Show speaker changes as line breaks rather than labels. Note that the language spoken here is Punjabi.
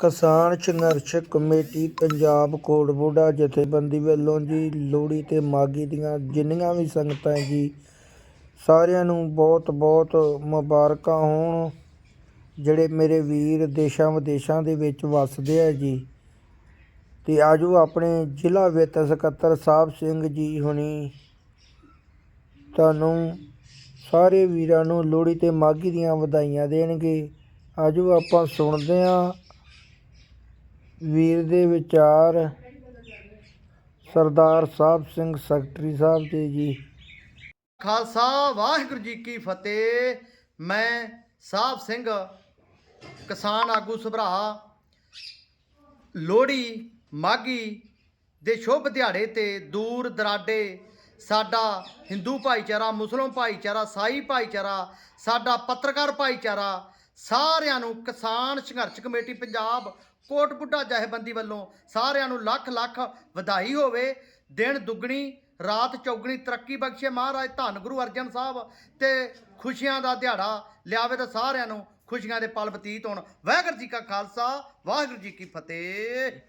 ਕਿਸਾਨ ਸੰਘਰਸ਼ ਕਮੇਟੀ ਪੰਜਾਬ ਕੋਟਬੁੱਡਾ ਜਥੇਬੰਦੀ ਵੱਲੋਂ ਜੀ ਲੋਹੜੀ ਤੇ ਮਾਘੀ ਦੀਆਂ ਜਿੰਨੀਆਂ ਵੀ ਸੰਗਤਾਂ ਜੀ, ਸਾਰਿਆਂ ਨੂੰ ਬਹੁਤ ਬਹੁਤ ਮੁਬਾਰਕਾਂ ਹੋਣ, ਜਿਹੜੇ ਮੇਰੇ ਵੀਰ ਦੇਸ਼ਾਂ ਵਿਦੇਸ਼ਾਂ ਦੇ ਵਿੱਚ ਵੱਸਦੇ ਆ ਜੀ। ਤੇ ਆਜੋ ਆਪਣੇ ਜ਼ਿਲ੍ਹਾ ਵਿੱਤ ਸਕੱਤਰ ਸਾਹਿਬ ਸਿੰਘ ਜੀ ਹੁਣੀ ਤੁਹਾਨੂੰ ਸਾਰੇ ਵੀਰਾਂ ਨੂੰ ਲੋਹੜੀ ਤੇ ਮਾਘੀ ਦੀਆਂ ਵਧਾਈਆਂ ਦੇਣਗੇ। ਆਜੋ ਆਪਾਂ ਸੁਣਦੇ ਹਾਂ ਵੀਰ ਦੇ ਵਿਚਾਰ ਸਰਦਾਰ ਸਾਹਿਬ ਸਿੰਘ ਸੈਕਟਰੀ ਸਾਹਿਬ ਦੇ ਜੀ।
ਖਾਲਸਾ, ਵਾਹਿਗੁਰੂ ਜੀ ਕੀ ਫਤਿਹ। ਮੈਂ ਸਾਹਿਬ ਸਿੰਘ, ਕਿਸਾਨ ਆਗੂ ਸਭਰਾ, ਲੋਹੜੀ ਮਾਗੀ ਦੇ ਸ਼ੁਭ ਦਿਹਾੜੇ ਤੇ ਦੂਰ ਦਰਾਡੇ, ਸਾਡਾ ਹਿੰਦੂ ਭਾਈਚਾਰਾ ਮੁਸਲਮਾਨ ਭਾਈਚਾਰਾ, ਸਾਈ ਭਾਈਚਾਰਾ, ਸਾਡਾ ਪੱਤਰਕਾਰ ਭਾਈਚਾਰਾ ਸਾਰਿਆਂ ਨੂੰ ਕਿਸਾਨ ਸੰਘਰਸ਼ ਕਮੇਟੀ ਪੰਜਾਬ ਕੋਟਬੁੱਢਾ ਜਥੇਬੰਦੀ ਵੱਲੋਂ ਸਾਰਿਆਂ ਨੂੰ ਲੱਖ ਲੱਖ ਵਧਾਈ ਹੋਵੇ, ਦਿਨ ਦੁੱਗਣੀ, ਰਾਤ ਚੌਗਣੀ। ਤਰੱਕੀ ਬਖਸ਼ੇ ਮਹਾਰਾਜ, ਧੰਨ ਗੁਰੂ ਅਰਜਨ ਸਾਹਿਬ ਤੇ ਖੁਸ਼ੀਆਂ ਦਾ ਦਿਹਾੜਾ ਲਿਆਵੇ ਤਾਂ ਸਾਰਿਆਂ ਨੂੰ ਖੁਸ਼ੀਆਂ ਦੇ ਪਲ ਬਤੀਤ ਹੋਣ। ਵਾਹਿਗੁਰੂ ਜੀ ਕਾ ਖਾਲਸਾ, ਵਾਹਿਗੁਰੂ ਜੀ ਕੀ ਫਤਿਹ।